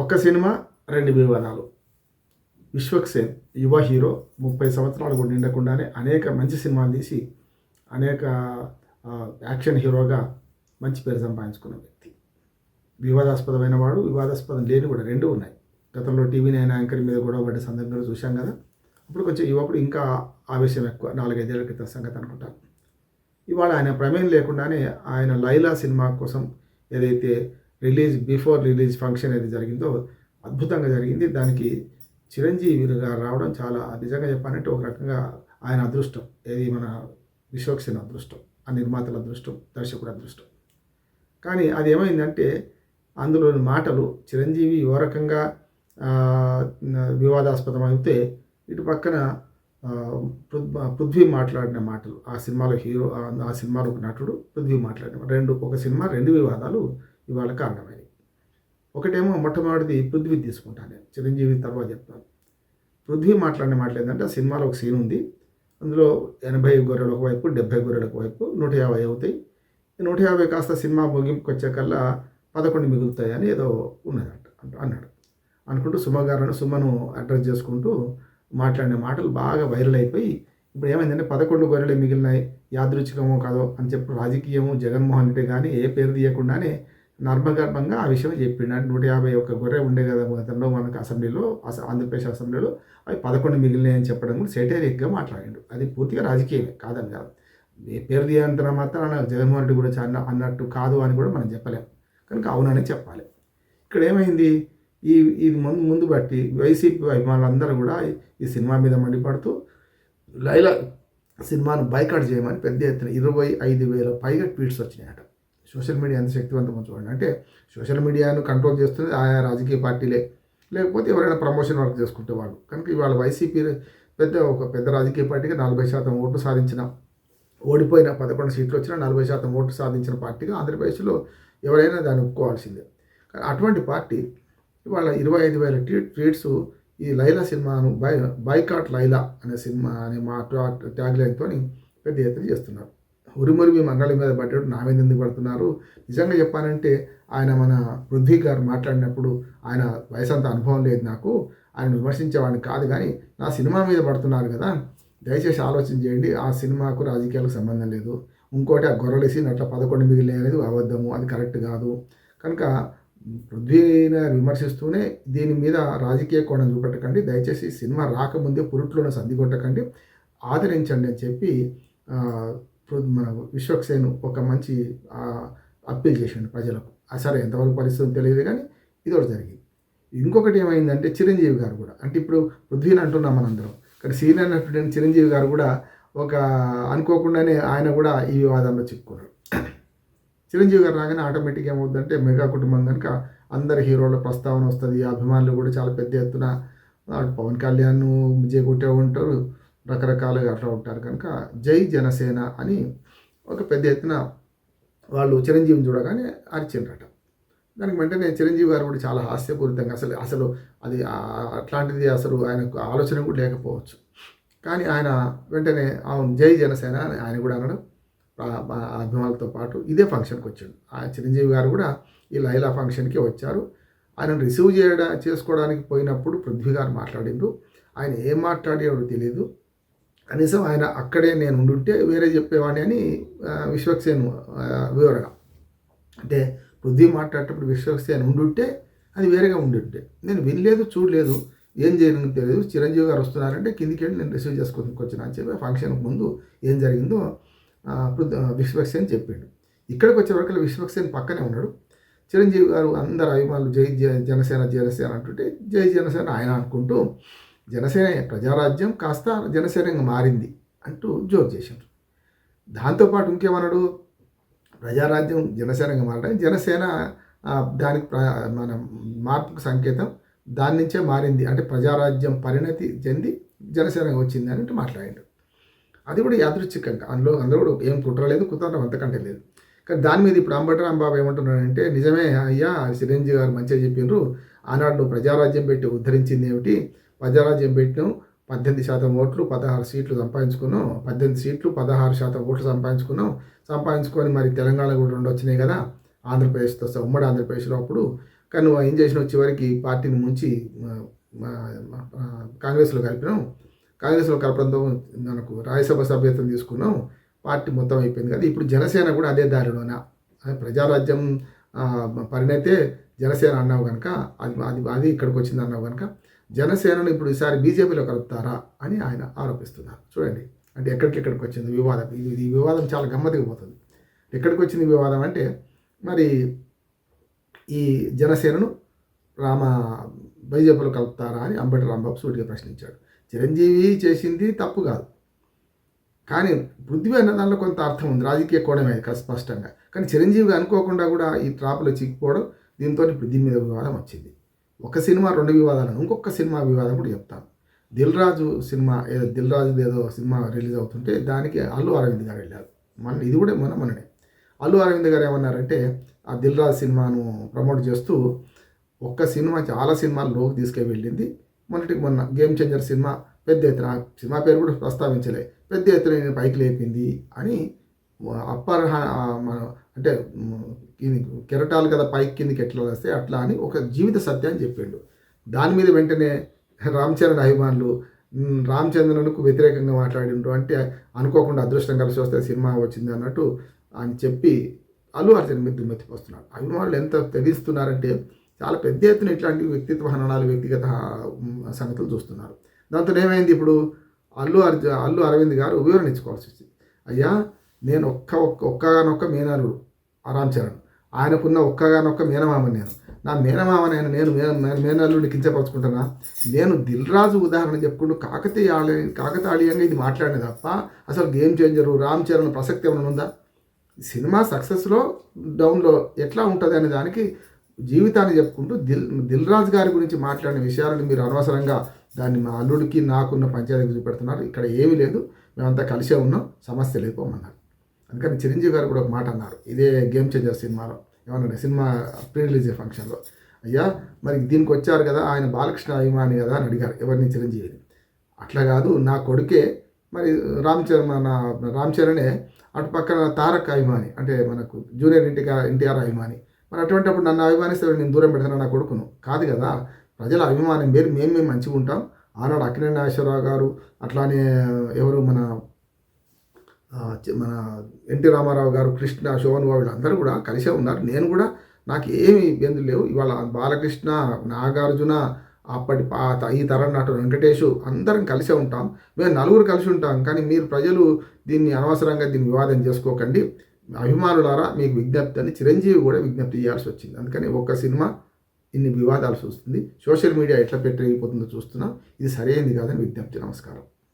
ఒక సినిమా రెండు వివాదాలు విశ్వక్ సేన్ యువ హీరో ముప్పై సంవత్సరాలు కూడా నిండకుండానే అనేక మంచి సినిమాలు తీసి అనేక యాక్షన్ హీరోగా మంచి పేరు సంపాదించుకున్న వ్యక్తి. వివాదాస్పదమైన వాడు వివాదాస్పదం లేని కూడా రెండు ఉన్నాయి. గతంలో టీవీ నైన్ యాంకర్ మీద కూడా పడ్డ సందర్భంలో చూశాం కదా. అప్పుడు కొంచెం యువకుడు ఇంకా ఆవేశం ఎక్కువ నాలుగైదేళ్ళ క్రితం సంగతి అనుకుంటాను. ఇవాళ ఆయన ప్రమేయం లేకుండానే ఆయన లైలా సినిమా కోసం ఏదైతే రిలీజ్ బిఫోర్ రిలీజ్ ఫంక్షన్ ఏది జరిగిందో అద్భుతంగా జరిగింది. దానికి చిరంజీవి గారు రావడం చాలా నిజంగా చెప్పాలంటే ఒక రకంగా ఆయన అదృష్టం. ఏది మన విశ్వక్సేన్ అదృష్టం ఆ నిర్మాతల అదృష్టం దర్శకుడు అదృష్టం. కానీ అది ఏమైందంటే అందులోని మాటలు చిరంజీవి ఓ రకంగా వివాదాస్పదం అయితే ఇటు పక్కన పృథ్వీ మాట్లాడిన మాటలు. ఆ సినిమాలో హీరో ఆ- ఆ సినిమాలో ఒక నటుడు పృథ్వీ మాట్లాడిన రెండు ఒక సినిమా రెండు వివాదాలు ఇవాళ కారణమైనవి. ఒకటేమో మొట్టమొదటిది పృథ్వీ తీసుకుంటాను నేను. చిరంజీవి తర్వాత చెప్తాను. పృథ్వీ మాట్లాడిన మాటలు ఏంటంటే ఆ సినిమాలో ఒక సీన్ ఉంది. అందులో ఎనభై గొర్రెలు ఒకవైపు డెబ్బై గొర్రెలు ఒకవైపు నూట యాభై అవుతాయి. నూట యాభై కాస్త సినిమా ముగింపుకి వచ్చాకల్లా పదకొండు మిగులుతాయి అని ఏదో ఉన్నదంట అన్నాడు. అనుకుంటూ సుమ గారు సుమను అడ్రస్ చేసుకుంటూ మాట్లాడిన మాటలు బాగా వైరల్ అయిపోయి ఇప్పుడు ఏమైందంటే పదకొండు గొర్రెలు మిగిలినాయి. యాదృచ్ఛికమో కాదో అని చెప్పి రాజకీయము జగన్మోహన్ రెడ్డి కానీ ఏ పేరు తీయకుండానే నర్మగర్భంగా ఆ విషయం చెప్పిండు. అంటే నూట యాభై ఒక్క గొర్రె ఉండే కదా గతంలో మనకు అసెంబ్లీలో ఆంధ్రప్రదేశ్ అసెంబ్లీలో. అవి పదకొండు మిగిలినాయని చెప్పడం కూడా సెటైరిక్గా మాట్లాడిండు. అది పూర్తిగా రాజకీయమే కాదని కాదు. పేరు తీయంతన మాత్రం జగన్మోహన్ రెడ్డి కూడా చాలా అన్నట్టు కాదు అని కూడా మనం చెప్పలేం. కనుక అవునని చెప్పాలి. ఇక్కడ ఏమైంది? ఈ ఇది ముందు ముందు బట్టి వైసీపీ అభిమానులందరూ కూడా ఈ సినిమా మీద మండిపడుతూ లైలా సినిమాను బైకాట్ చేయమని పెద్ద ఎత్తున ఇరవై ఐదు వేల పైగా ట్వీట్స్ వచ్చినాయట. సోషల్ మీడియా ఎంత శక్తివంతమో చూడండి. అంటే సోషల్ మీడియాను కంట్రోల్ చేస్తుంది ఆయా రాజకీయ పార్టీలే. లేకపోతే ఎవరైనా ప్రమోషన్ వర్క్ చేసుకుంటే వాళ్ళు. కనుక ఇవాళ వైసీపీ పెద్ద ఒక పెద్ద రాజకీయ పార్టీకి నలభై శాతం ఓట్లు సాధించిన ఓడిపోయిన పదకొండు సీట్లు వచ్చిన నలభై శాతం ఓట్లు సాధించిన పార్టీగా ఆంధ్రప్రదేశ్లో ఎవరైనా దాన్ని ఒప్పుకోవాల్సిందే. కానీ అటువంటి పార్టీ ఇవాళ ఇరవై ఐదు వేల ట్వీట్ ట్వీట్స్ ఈ లైలా సినిమాను బై బైకాట్ లైలా అనే సినిమా అనే మా ట్యాగ్ లైన్తో పెద్ద ఎత్తున చేస్తున్నారు. ఉరిమురిమి మంగళం మీద పడ్డాడు నా మీద ఎందుకు పడుతున్నారు? నిజంగా చెప్పానంటే ఆయన మన పృథ్వీ గారు మాట్లాడినప్పుడు ఆయన వయసంత అనుభవం లేదు నాకు. ఆయన విమర్శించేవాడిని కాదు కానీ నా సినిమా మీద పడుతున్నారు కదా. దయచేసి ఆలోచన చేయండి. ఆ సినిమాకు రాజకీయాలకు సంబంధం లేదు. ఇంకోటి ఆ గొర్రెలేసి అట్లా పదకొండు మిగిలిన అనేది అబద్ధము. అది కరెక్ట్ కాదు. కనుక పృథ్వీని విమర్శిస్తూనే దీని మీద రాజకీయ కోణం చూపెట్టకండి. దయచేసి సినిమా రాకముందే పురుట్లోనే సంధి కొట్టకండి ఆదరించండి అని చెప్పి మన విశ్వక్సేన్ ఒక మంచి అప్పీల్ చేసిండు ప్రజలకు. సరే ఎంతవరకు పరిస్థితి తెలియదు కానీ ఇది ఒకటి జరిగింది. ఇంకొకటి ఏమైందంటే చిరంజీవి గారు కూడా. అంటే ఇప్పుడు పృథ్వీని అంటున్నాం మనందరం. ఇక్కడ సీనియర్ నటుడైన చిరంజీవి గారు కూడా ఒక అనుకోకుండానే ఆయన కూడా ఈ వివాదంలో చిక్కుకున్నాడు. చిరంజీవి గారు రాగానే ఆటోమేటిక్గా ఏమవుతుందంటే మెగా కుటుంబం కనుక అందరి హీరోల ప్రస్తావన వస్తుంది. అభిమానులు కూడా చాలా పెద్ద ఎత్తున పవన్ కళ్యాణ్ విజయ్ కొట్టే ఉంటారు. రకరకాలుగా అట్లా ఉంటారు. కనుక జై జనసేన అని ఒక పెద్ద ఎత్తున వాళ్ళు చిరంజీవిని చూడగానే అరిచిండ్రట. దానికి వెంటనే చిరంజీవి గారు కూడా చాలా హాస్యపూరితంగా అసలు అసలు అది అట్లాంటిది అసలు ఆయనకు ఆలోచన కూడా లేకపోవచ్చు. కానీ ఆయన వెంటనే అవును జై జనసేన అని ఆయన కూడా అనడం అభిమానులతో పాటు ఇదే ఫంక్షన్కి వచ్చాడు. ఆ చిరంజీవి గారు కూడా ఈ లైలా ఫంక్షన్కి వచ్చారు. ఆయన రిసీవ్ చేయడా చేసుకోవడానికి పోయినప్పుడు పృథ్వీ గారు మాట్లాడిండ్రు. ఆయన ఏం మాట్లాడేవాడు తెలియదు కనీసం ఆయన అక్కడే నేను ఉండుంటే వేరే చెప్పేవాడిని అని విశ్వక్సేన్ వివరణ. అంటే పృథ్వీ మాట్లాడేటప్పుడు విశ్వక్సేన్ ఉండుంటే అది వేరేగా ఉండుంటే. నేను వినలేదు చూడలేదు ఏం చేయడానికి తెలియదు. చిరంజీవి గారు వస్తున్నారంటే కిందికి వెళ్ళి నేను రిసీవ్ చేసుకోవడానికి వచ్చిన అని చెప్పి ఫంక్షన్కి ముందు ఏం జరిగిందో విశ్వక్సేన్ చెప్పిండు. ఇక్కడికి వచ్చే వరకు విశ్వక్సేన్ పక్కనే ఉన్నాడు. చిరంజీవి గారు అందరు అభిమానులు జై జనసేన జనసేన అంటుంటే జై జనసేన ఆయన అనుకుంటూ జనసేన ప్రజారాజ్యం కాస్త జనసేనంగా మారింది అంటూ జోక్ చేశారు. దాంతోపాటు ఇంకేమన్నాడు? ప్రజారాజ్యం జనసేనంగా మారడం జనసేన దానికి మన మార్పుకు సంకేతం దాని నుంచే మారింది. అంటే ప్రజారాజ్యం పరిణతి చెంది జనసేనగా వచ్చింది అని మాట్లాడాడు. అది కూడా యాదృచ్ఛికంగా. అందులో అందులో కూడా ఏం కుట్రలేదు కుతంత్రం అంతకంటే లేదు. కానీ దాని మీద ఇప్పుడు అంబటి రాంబాబు ఏమంటున్నాడంటే నిజమే అయ్యా చిరంజీవి గారు మంచిగా చెప్పిండ్రు. ఆనాడు నువ్వు ప్రజారాజ్యం పెట్టి ఉద్ధరించింది ఏమిటి? ప్రజారాజ్యం పెట్టినాం పద్దెనిమిది శాతం ఓట్లు పదహారు సీట్లు సంపాదించుకున్నాం. పద్దెనిమిది సీట్లు పదహారు శాతం ఓట్లు సంపాదించుకున్నాం. సంపాదించుకొని మరి తెలంగాణ కూడా రెండు వచ్చినాయి కదా ఆంధ్రప్రదేశ్తో ఉమ్మడి ఆంధ్రప్రదేశ్లో అప్పుడు. కానీ నువ్వు ఏం చేసినావు చివరికి పార్టీని ముంచి కాంగ్రెస్లో కలిపినాం. కాంగ్రెస్లో కలపడంతో మనకు రాజ్యసభ సభ్యత్వం తీసుకున్నాం. పార్టీ మొత్తం అయిపోయింది కదా. ఇప్పుడు జనసేన కూడా అదే దారిలోన? ప్రజారాజ్యం పరిణైతే జనసేన అన్నావు కనుక అది అది అది ఇక్కడికి వచ్చింది అన్నావు కనుక జనసేనను ఇప్పుడు ఈసారి బీజేపీలో కలుపుతారా అని ఆయన ఆరోపిస్తున్నారు. చూడండి అంటే ఎక్కడికెక్కడికి వచ్చింది వివాదం? ఇది ఈ వివాదం చాలా గమ్మత్తుగా పోతుంది. ఎక్కడికి వచ్చింది వివాదం అంటే మరి ఈ జనసేనను రామ బీజేపీలో కలుపుతారా అని అంబటి రాంబాబు సూటిగా ప్రశ్నించాడు. చిరంజీవి చేసింది తప్పు కాదు. కానీ పృథ్వీ అన్న దానిలో కొంత అర్థం ఉంది. రాజకీయ కోణమే స్పష్టంగా. కానీ చిరంజీవి అనుకోకుండా కూడా ఈ ట్రాప్లో చిక్కిపోవడం దీంతో ఇప్పుడు దీని మీద వివాదం వచ్చింది. ఒక సినిమా రెండు వివాదాలు ఇంకొక సినిమా వివాదం కూడా చెప్తాను దిల్ రాజు సినిమా ఏదో దిల్ రాజు ఏదో సినిమా రిలీజ్ అవుతుంటే దానికి అల్లు అరవింద్ గారు వెళ్ళారు. మన ఇది కూడా మన మననే. అల్లు అరవింద్ గారు ఏమన్నారంటే ఆ దిల్ రాజు సినిమాను ప్రమోట్ చేస్తూ ఒక్క సినిమా చాలా సినిమాలు లోకి తీసుకెళ్ళింది మొన్నటికి మొన్న గేమ్ చేంజర్ సినిమా పెద్ద ఎత్తున సినిమా పేరు కూడా ప్రస్తావించలే. పెద్ద ఎత్తున పైకి లేపింది అని అప్పర్ అంటే కెరటాలు కదా పైకి కిందికి ఎట్లా వస్తే అట్లా అని ఒక జీవిత సత్యాన్ని చెప్పిండు. దాని మీద వెంటనే రామ్ చరణ్ అభిమానులు మ్, రామ్ చంద్రన్కు వ్యతిరేకంగా మాట్లాడిండ్రు అంటే అనుకోకుండా అదృష్టం కలిసి వస్తే సినిమా వచ్చింది అన్నట్టు అని చెప్పి అల్లు అర్జున్ మీద దుమ్మెత్తిపోస్తున్నారు అభిమానులు ఎంత తెగిస్తున్నారంటే చాలా పెద్ద ఎత్తున ఇట్లాంటి వ్యక్తిత్వ హననాలు వ్యక్తిగత సంగతులు చూస్తున్నారు. దాంతో ఏమైంది ఇప్పుడు? అల్లు అర్జున్ అల్లు అరవింద్ గారు వివరణ ఇచ్చుకోవాల్సి వచ్చింది. అయ్యా నేను ఒక్క ఒక్క ఒక్కగానొక్క మేనల్లుడు ఆరామ్ చరణ్ ఆయనకున్న ఒక్కగానొక్క మేనమామ నేను. నా మేనమామనైన నేను మే మేనల్లుడిని కించపరుచుకుంటున్నా నేను దిల్ రాజు ఉదాహరణ చెప్పుకుంటూ కాకతీయ కాకతాళీయంగా ఇది మాట్లాడిన తప్ప అసలు గేమ్ చేంజరు రామ్ చరణ్ ప్రసక్తి ఏమైనా ఉందా? సినిమా సక్సెస్లో డౌన్లో ఎట్లా ఉంటుంది అనే దానికి జీవితాన్ని చెప్పుకుంటూ దిల్ దిల్ రాజు గారి గురించి మాట్లాడిన విషయాలను మీరు అనవసరంగా దాన్ని మా అల్లుడికి నాకున్న పంచాయతీ చూపెడుతున్నారు. ఇక్కడ ఏమీ లేదు. మేమంతా కలిసే ఉన్నాం. సమస్య లేకపోమన్నారు అందుకని చిరంజీవి గారు కూడా ఒక మాట అన్నారు. ఇదే గేమ్ చేంజర్ సినిమాలో ఏమన్నా సినిమా ప్రీ రిలీజ్ ఫంక్షన్లో అయ్యా మరి దీనికి వచ్చారు కదా ఆయన బాలకృష్ణ అభిమాని కదా అని అడిగారు. ఎవరిని? చిరంజీవిని. అట్లా కాదు నా కొడుకే మరి రామ్ చరణ్ మన రామ్ చరణే అటు పక్కన తారక్ అభిమాని అంటే మనకు జూనియర్ ఎన్టీఆర్ ఎన్టీఆర్ అభిమాని. మరి అటువంటిప్పుడు నన్ను అభిమానిస్తే నేను దూరం పెడతాను నా కొడుకును? కాదు కదా ప్రజల అభిమానం పేరు మేము మేము మంచిగా ఉంటాం ఆనాడు అక్కినేశ్వరరావు గారు అట్లానే ఎవరు మన మన ఎన్టీ రామారావు గారు కృష్ణ శోభన్ బాబు అందరూ కూడా కలిసే ఉన్నారు. నేను కూడా నాకు ఏమి ఇబ్బందులు లేవు. ఇవాళ బాలకృష్ణ నాగార్జున అప్పటి ఈ తరం నాటు వెంకటేష్ అందరం కలిసే ఉంటాం. మేము నలుగురు కలిసి ఉంటాం. కానీ మీరు ప్రజలు దీన్ని అనవసరంగా దీన్ని వివాదం చేసుకోకండి. అభిమానులారా మీకు విజ్ఞప్తి అని చిరంజీవి కూడా విజ్ఞప్తి చేయాల్సి వచ్చింది. అందుకని ఒక్క సినిమా ఇన్ని వివాదాలు చూస్తుంది. సోషల్ మీడియా ఎట్లా పెట్టిపోతుందో చూస్తున్నాం. ఇది సరైనది కాదని విజ్ఞప్తి. నమస్కారం.